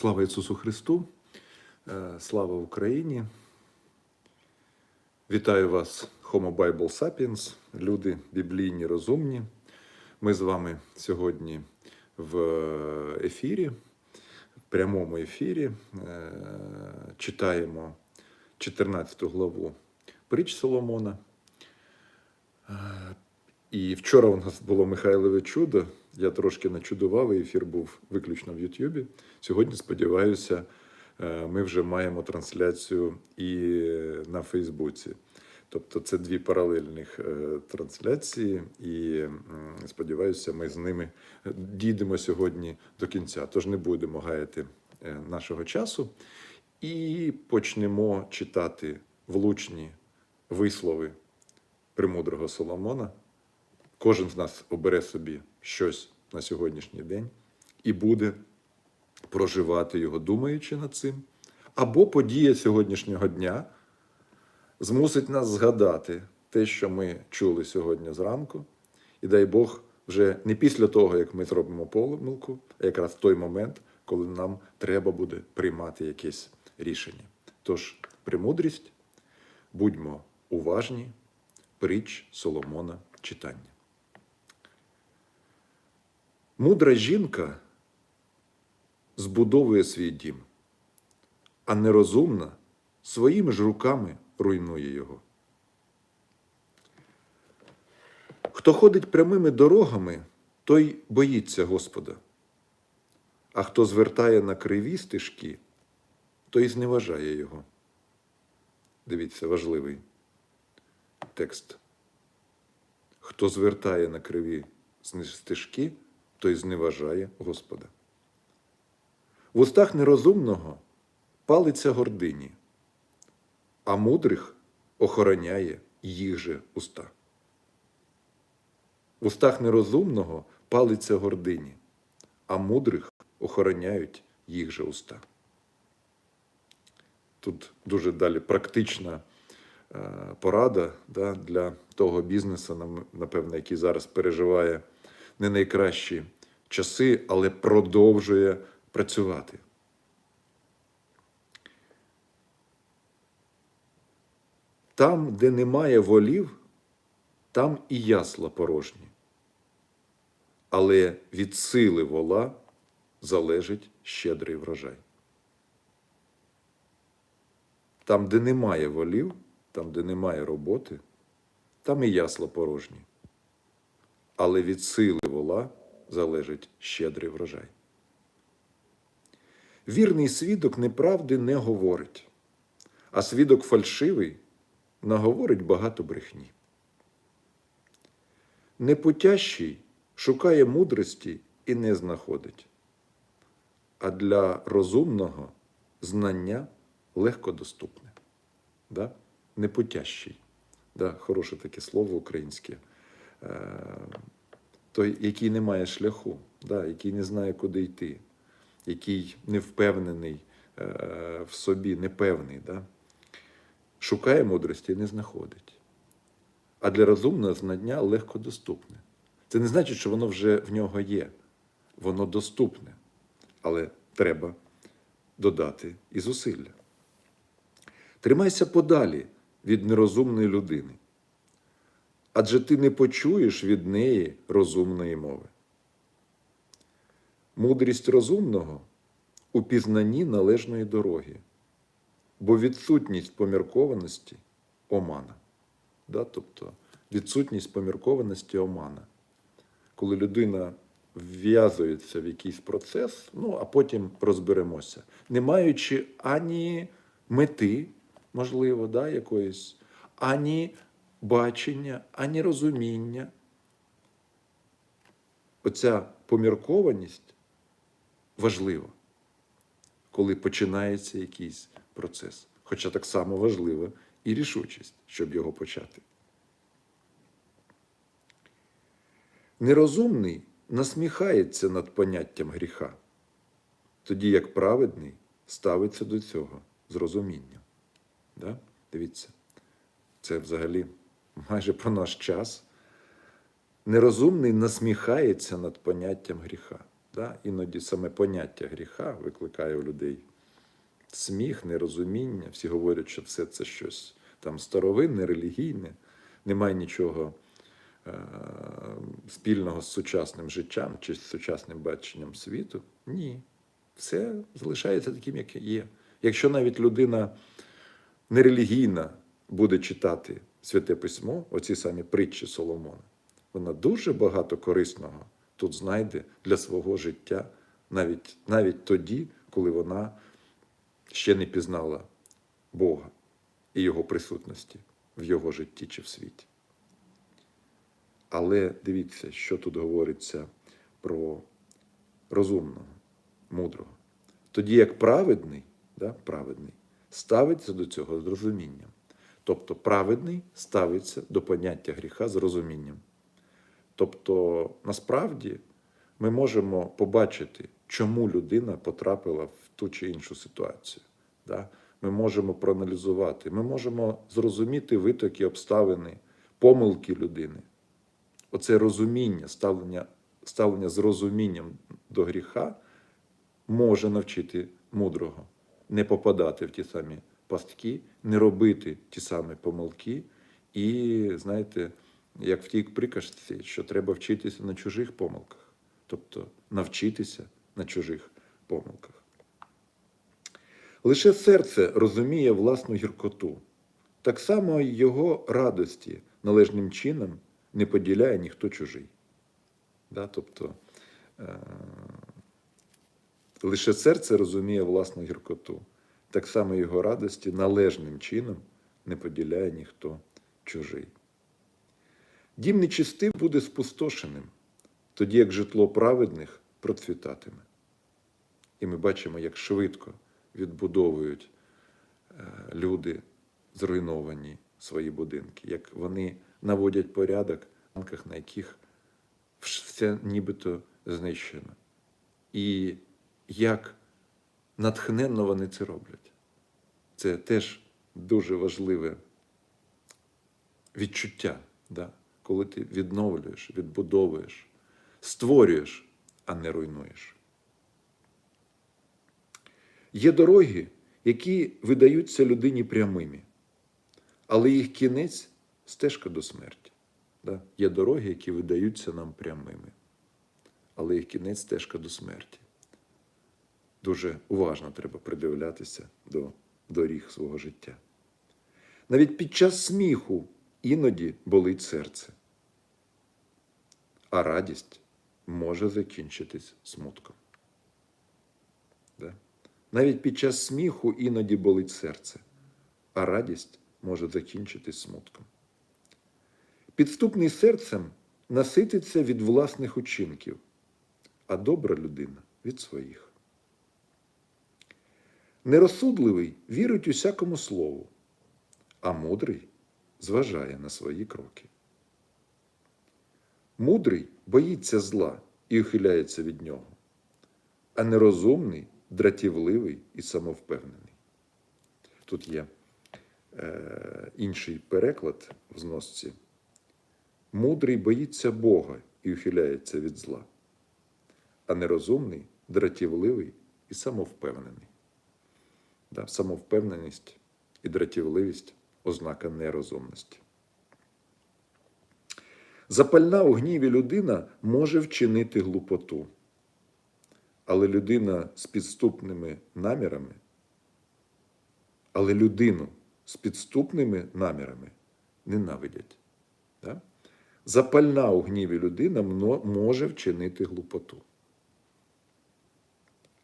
Слава Ісусу Христу, Е, слава Україні. Вітаю вас, Homo Bible Sapiens, люди біблійні розумні. Ми з вами сьогодні в ефірі, в прямому ефірі е, читаємо 14 главу притч Соломона. Е, І вчора у нас було Михайлове чудо. Я трошки начудував, і ефір був виключно в Ютубі. Сьогодні, сподіваюся, е, ми вже маємо трансляцію і на Фейсбуці. Тобто це дві паралельних е, трансляції, і сподіваюся, ми з ними дійдемо сьогодні до кінця. Тож не будемо гаяти е, нашого часу і почнемо читати влучні вислови премудрого Соломона. Кожен з нас обере собі щось на сьогоднішній день і буде проживати його, думаючи над цим. Або подія сьогоднішнього дня змусить нас згадати те, що ми чули сьогодні зранку. І дай Бог вже не після того, як ми зробимо помилку, а якраз в той момент, коли нам треба буде приймати якесь рішення. Тож, премудрість, будьмо уважні, притч Соломона читання. Мудра жінка збудовує свій дім, а нерозумна своїми ж руками руйнує його. Хто ходить прямими дорогами, той боїться Господа, а хто звертає на криві стежки, той зневажає його. Дивіться, важливий текст. Хто звертає на криві стежки, той зневажає Господа. В устах нерозумного палиться гордині, а мудрих охороняє їх же уста. В устах нерозумного палиться гордині, а мудрих охороняють їх же уста. Тут дуже далі практична е, порада да, для того бізнесу, напевно, який зараз переживає не найкращі часи, але продовжує працювати. Там, де немає волів, там і ясла порожні. Але від сили вола залежить щедрий врожай. Там, де немає волів, там, де немає роботи, там і ясла порожні. Але від сили вола залежить щедрий врожай. Вірний свідок неправди не говорить, а свідок фальшивий наговорить багато брехні. Непутящий шукає мудрості і не знаходить, а для розумного знання легко доступне. Да? Непутящий. Да? Хороше таке слово українське. Той, який не має шляху, да? який не знає, куди йти, який не впевнений е, в собі, непевний. Да? Шукає мудрості і не знаходить. А для розумного знання легко доступне. Це не значить, що воно вже в нього є. Воно доступне. Але треба додати і зусилля. Тримайся подалі від нерозумної людини, адже ти не почуєш від неї розумної мови. Мудрість розумного у пізнанні належної дороги, бо відсутність поміркованості омана. Да? Тобто відсутність поміркованості омана. Коли людина вв'язується в якийсь процес, ну а потім розберемося, не маючи ані мети, можливо, да, якоїсь, ані бачення, ані розуміння. Оця поміркованість важлива, коли починається якийсь процес. Хоча так само важлива і рішучість, щоб його почати. Нерозумний насміхається над поняттям гріха, тоді як праведний ставиться до цього з розумінням. Да? Дивіться, це взагалі майже про наш час. Нерозумний насміхається над поняттям гріха. Да? Іноді саме поняття гріха викликає у людей сміх, нерозуміння. Всі говорять, що все це щось там старовинне, релігійне, немає нічого е- спільного з сучасним життям чи з сучасним баченням світу. Ні. Все залишається таким, як є. Якщо навіть людина нерелігійна буде читати святе письмо, оці самі притчі Соломона, вона дуже багато корисного тут знайде для свого життя, навіть, навіть тоді, коли вона ще не пізнала Бога і Його присутності в його житті чи в світі. Але дивіться, що тут говориться про розумного, мудрого. Тоді як праведний, да, праведний ставиться до цього з розумінням. Тобто праведний ставиться до поняття гріха з розумінням. Тобто, насправді, ми можемо побачити, чому людина потрапила в ту чи іншу ситуацію. Да? Ми можемо проаналізувати, ми можемо зрозуміти витоки обставини, помилки людини. Оце розуміння, ставлення, ставлення з розумінням до гріха може навчити мудрого не попадати в ті самі пастки, не робити ті самі помилки. І, знаєте, як в тій приказці, що треба вчитися на чужих помилках, тобто навчитися на чужих помилках. Лише серце розуміє власну гіркоту, так само його радості належним чином не поділяє ніхто чужий. Да? Тобто е- лише серце розуміє власну гіркоту, так само його радості належним чином не поділяє ніхто чужий. Дім нечистив буде спустошеним, тоді як житло праведних процвітатиме. І ми бачимо, як швидко відбудовують е, люди зруйновані свої будинки, як вони наводять порядок в банках, на яких все нібито знищено. І як натхненно вони це роблять. Це теж дуже важливе відчуття, да? коли ти відновлюєш, відбудовуєш, створюєш, а не руйнуєш. Є дороги, які видаються людині прямими, але їх кінець стежка до смерті. Да? Є дороги, які видаються нам прямими, але їх кінець стежка до смерті. Дуже уважно треба придивлятися до доріг свого життя. Навіть під час сміху іноді болить серце, а радість може закінчитись смутком. Да? Навіть під час сміху іноді болить серце, а радість може закінчитись смутком. Підступний серцем насититься від власних учинків, а добра людина від своїх. Нерозсудливий вірить усякому слову, а мудрий зважає на свої кроки. Мудрий боїться зла і ухиляється від нього, а нерозумний, дратівливий і самовпевнений. Тут є е, інший переклад в зносці. Мудрий боїться Бога і ухиляється від зла, а нерозумний, дратівливий і самовпевнений. Да, самовпевненість і дратівливість ознака нерозумності. Запальна у гніві людина може вчинити глупоту, але людина з підступними намірами, але людину з підступними намірами ненавидять. Да? Запальна у гніві людина може вчинити глупоту.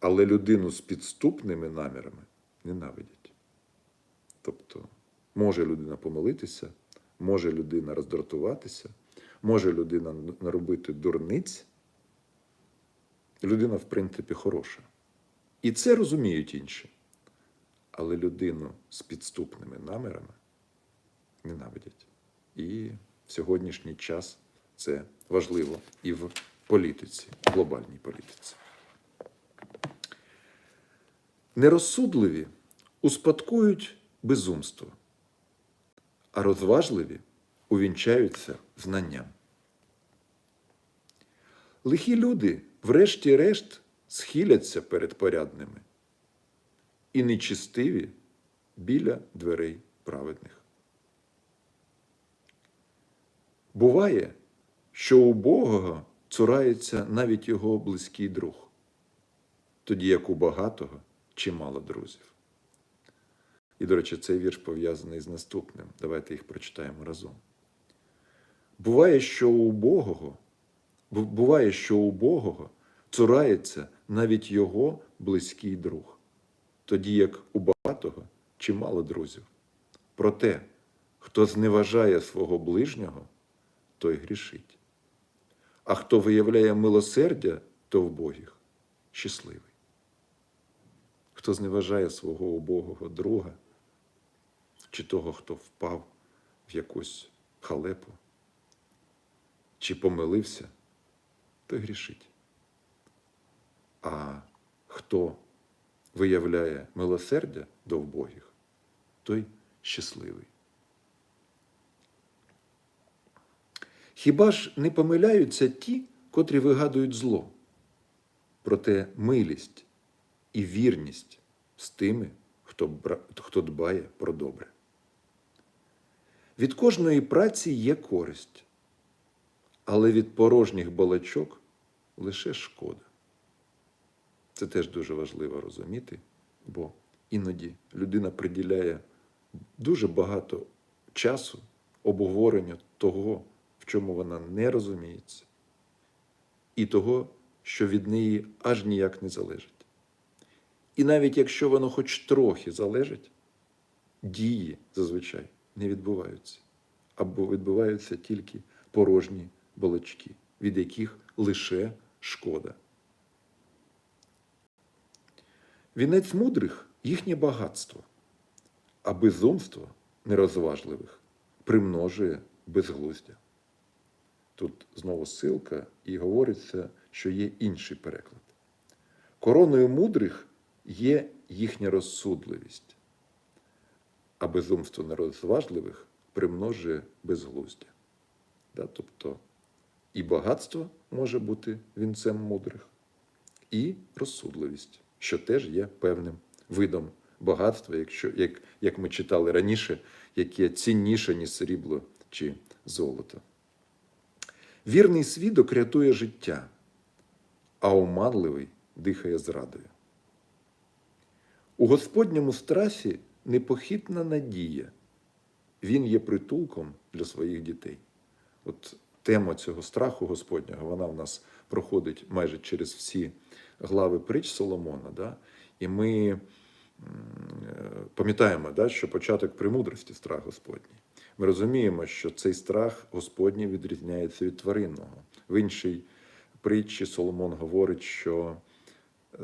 Але людину з підступними намірами ненавидять. Тобто, може людина помилитися, може людина роздратуватися, може людина наробити дурниць. Людина, в принципі, хороша. І це розуміють інші. Але людину з підступними намірами ненавидять. І в сьогоднішній час це важливо і в політиці, в глобальній політиці. Нерозсудливі успадкують безумство, а розважливі увінчаються знанням. лихі люди, врешті-решт, схиляться перед порядними, і нечистиві біля дверей праведних. Буває, що у Бога цурається навіть його близький друг, тоді як у багатого чимало друзів. І, до речі, цей вірш пов'язаний з наступним. Давайте їх прочитаємо разом. Буває, що у Богого, буває, що у Богого цурається навіть його близький друг, тоді як у багатого чимало друзів. Проте, хто зневажає свого ближнього, той грішить. А хто виявляє милосердя, то вбогих щасливий. Хто зневажає свого убогого друга, чи того, хто впав в якусь халепу, чи помилився, той грішить. А хто виявляє милосердя до вбогих, той щасливий. Хіба ж не помиляються ті, котрі вигадують зло? Проте милість і вірність з тими, хто, дбає про добре. Від кожної праці є користь, але від порожніх балачок лише шкода. Це теж дуже важливо розуміти, бо іноді людина приділяє дуже багато часу обговоренню того, в чому вона не розуміється, і того, що від неї аж ніяк не залежить. І навіть якщо воно хоч трохи залежить, дії зазвичай не відбуваються, або відбуваються тільки порожні балачки, від яких лише шкода. Вінець мудрих їхнє багатство, а безумство нерозважливих примножує безглуздя. Тут знову ссылка, і говориться, що є інший переклад. Короною мудрих є їхня розсудливість, а безумство нерозважливих примножує безглуздя. Да? Тобто і багатство може бути вінцем мудрих, і розсудливість, що теж є певним видом багатства, якщо, як, як ми читали раніше, яке цінніше, ніж срібло чи золото. Вірний свідок рятує життя, а оманливий дихає зрадою. У Господньому страсі непохитна надія. Він є притулком для своїх дітей. От тема цього страху Господнього, вона в нас проходить майже через всі глави притч Соломона. Да? І ми е, пам'ятаємо, да, що початок премудрості страх Господній. Ми розуміємо, що цей страх Господній відрізняється від тваринного. В іншій притчі Соломон говорить, що е,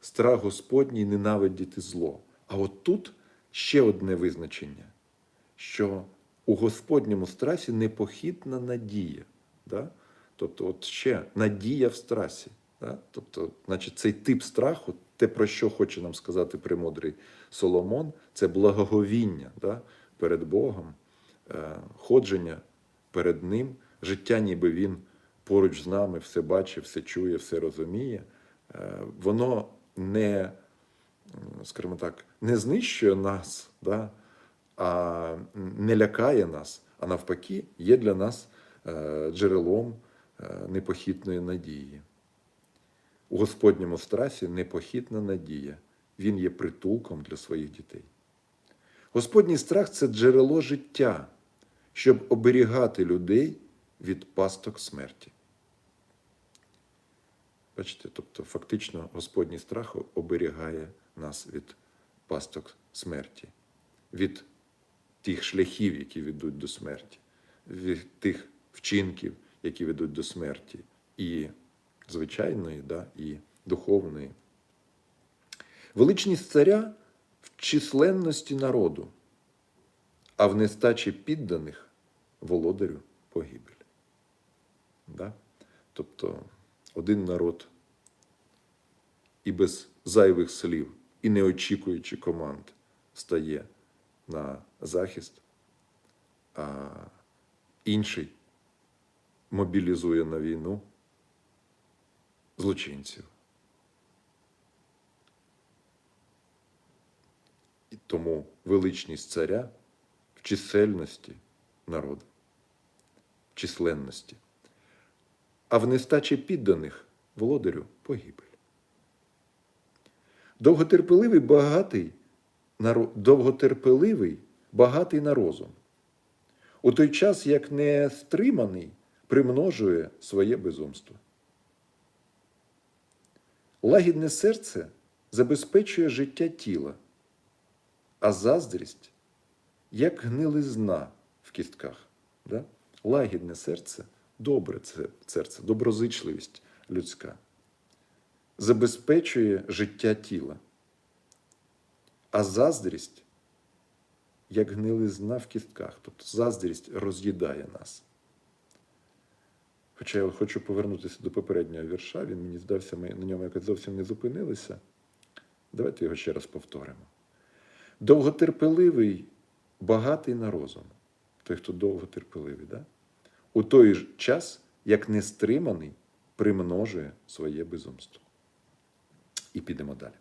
страх Господній ненавидіти зло. А от тут ще одне визначення, що у Господньому страсі непохитна надія. Да? Тобто, от ще надія в страсі. Да? Тобто, значить, цей тип страху, те, про що хоче нам сказати премудрий Соломон, це благоговіння да? перед Богом, е, ходження перед Ним, життя, ніби Він поруч з нами все бачить, все чує, все розуміє. Е, Воно не, скажімо так, не знищує нас, да? а не лякає нас, а навпаки, є для нас е, джерелом е, непохитної надії. У Господньому страсі непохитна надія. Він є притулком для своїх дітей. Господній страх це джерело життя, щоб оберігати людей від пасток смерті. Бачите, тобто, фактично, Господній страх оберігає нас від пасток смерті, від тих шляхів, які ведуть до смерті, від тих вчинків, які ведуть до смерті, і звичайної, да, і духовної. Величність царя в численності народу, а в нестачі підданих володарю погибель. Да? Тобто один народ і без зайвих слів, і не очікуючи команд, стає на захист, а інший мобілізує на війну злочинців. І тому величність царя в чисельності народу, в численності, а в нестачі підданих володарю погибель. Довготерпеливий багатий довготерпеливий багатий на розум. У той час, як не стриманий, примножує своє безумство. Лагідне серце забезпечує життя тіла, а заздрість як гнилизна в кістках. Да? Лагідне серце, добре серце, доброзичливість людська, забезпечує життя тіла, а заздрість як гнилизна в кістках. Тобто заздрість роз'їдає нас. Хоча я хочу повернутися до попереднього вірша, він мені здався, ми на ньому якось зовсім не зупинилися. Давайте його ще раз повторимо. Довготерпеливий, багатий на розум. Той, хто довготерпеливий, да? у той ж час, як нестриманий, примножує своє безумство. І підемо далі.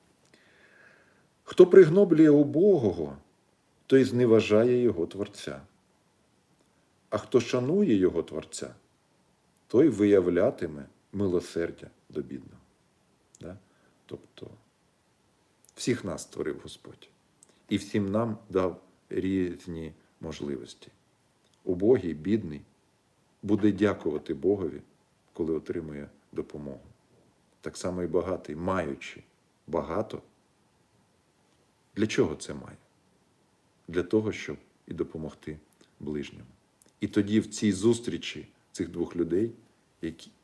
Хто пригноблює убогого, той зневажає його Творця. А хто шанує його Творця, той виявлятиме милосердя до бідного. Да? Тобто всіх нас створив Господь і всім нам дав різні можливості. Убогий, бідний буде дякувати Богові, коли отримує допомогу. Так само і багатий, маючи багато. Для чого це має? Для того, щоб і допомогти ближньому. І тоді в цій зустрічі цих двох людей,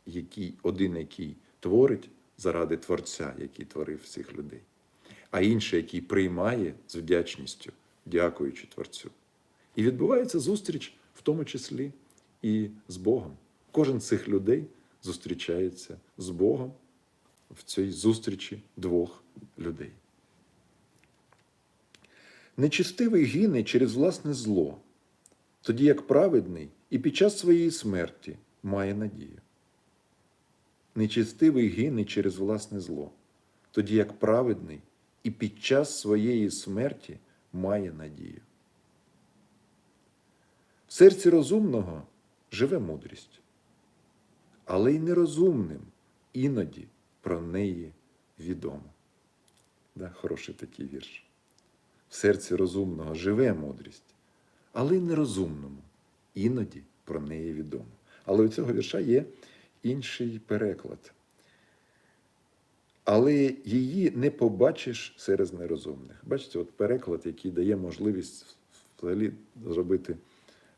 які, один, який творить заради Творця, який творив всіх людей, а інший, який приймає з вдячністю, дякуючи Творцю. І відбувається зустріч, в тому числі і з Богом. Кожен з цих людей зустрічається з Богом в цій зустрічі двох людей. Нечистивий гине через власне зло, тоді як праведний і під час своєї смерті має надію. Нечистивий гине через власне зло, тоді як праведний і під час своєї смерті має надію. В серці розумного живе мудрість, але й нерозумним іноді про неї відомо. Да, Хороший такий вірш. В серці розумного живе мудрість, але й нерозумному іноді про неї відомо. Але у цього вірша є інший переклад. Але її не побачиш серед нерозумних. Бачите, от переклад, який дає можливість взагалі зробити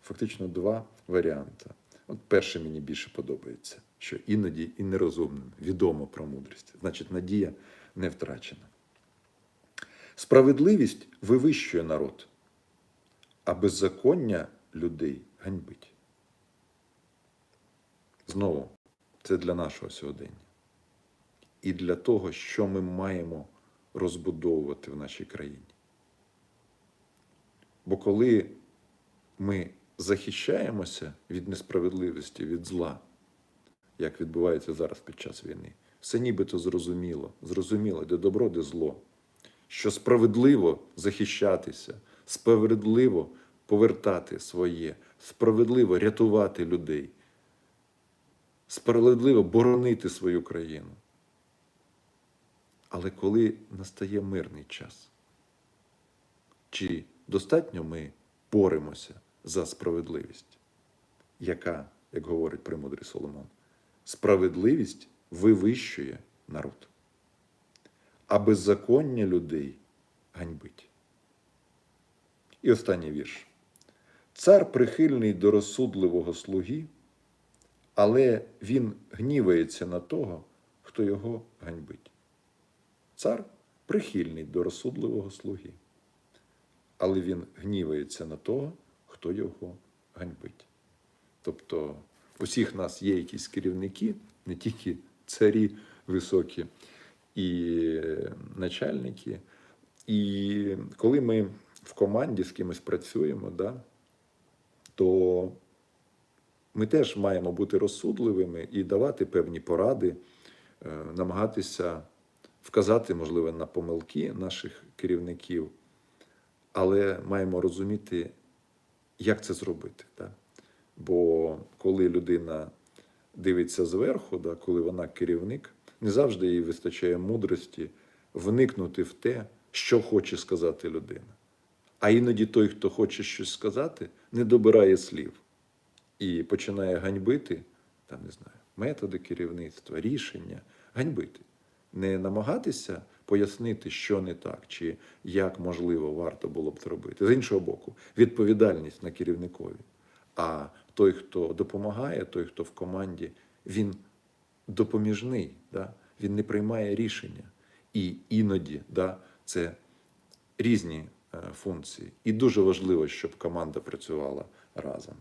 фактично два варіанти. От перший мені більше подобається, що іноді і нерозумним відомо про мудрість. Значить, надія не втрачена. Справедливість вивищує народ, а беззаконня людей ганьбить. Знову, це для нашого сьогодення. І для того, що ми маємо розбудовувати в нашій країні. Бо коли ми захищаємося від несправедливості, від зла, як відбувається зараз під час війни, все нібито зрозуміло, зрозуміло, де добро, де зло, що справедливо захищатися, справедливо повертати своє, справедливо рятувати людей, справедливо боронити свою країну. Але коли настає мирний час, чи достатньо ми боремося за справедливість, яка, як говорить премудрий Соломон, справедливість вивищує народ, а беззаконня людей ганьбить. І останній вірш. Цар прихильний до розсудливого слуги, але він гнівається на того, хто його ганьбить. Цар прихильний до розсудливого слуги, але він гнівається на того, хто його ганьбить. Тобто у всіх нас є якісь керівники, не тільки царі високі і начальники. І коли ми в команді з кимось працюємо, да, то ми теж маємо бути розсудливими і давати певні поради е, намагатися вказати, можливо, на помилки наших керівників, але маємо розуміти, як це зробити. Да? Бо коли людина дивиться зверху, да, коли вона керівник, не завжди їй вистачає мудрості вникнути в те, що хоче сказати людина. А іноді той, хто хоче щось сказати, не добирає слів і починає ганьбити, там не знаю, методи керівництва, рішення, ганьбити. Не намагатися пояснити, що не так, чи як можливо варто було б зробити. З іншого боку, відповідальність на керівникові. А той, хто допомагає, той, хто в команді, він допоміжний, да? він не приймає рішення. І іноді да, це різні е, функції. І дуже важливо, щоб команда працювала разом.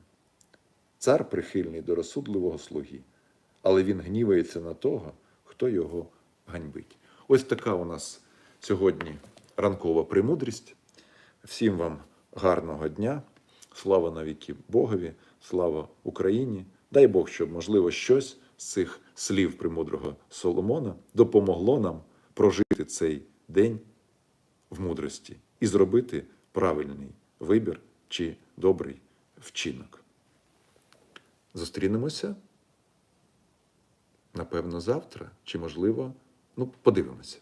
Цар прихильний до розсудливого слуги, але він гнівається на того, хто його ганьбить. Ось така у нас сьогодні ранкова премудрість. Всім вам гарного дня. Слава навіки Богові, слава Україні. Дай Бог, щоб, можливо, щось з цих слів премудрого Соломона допомогло нам прожити цей день в мудрості і зробити правильний вибір чи добрий вчинок. Зустрінемося, напевно, завтра, чи, можливо, ну, подивимося.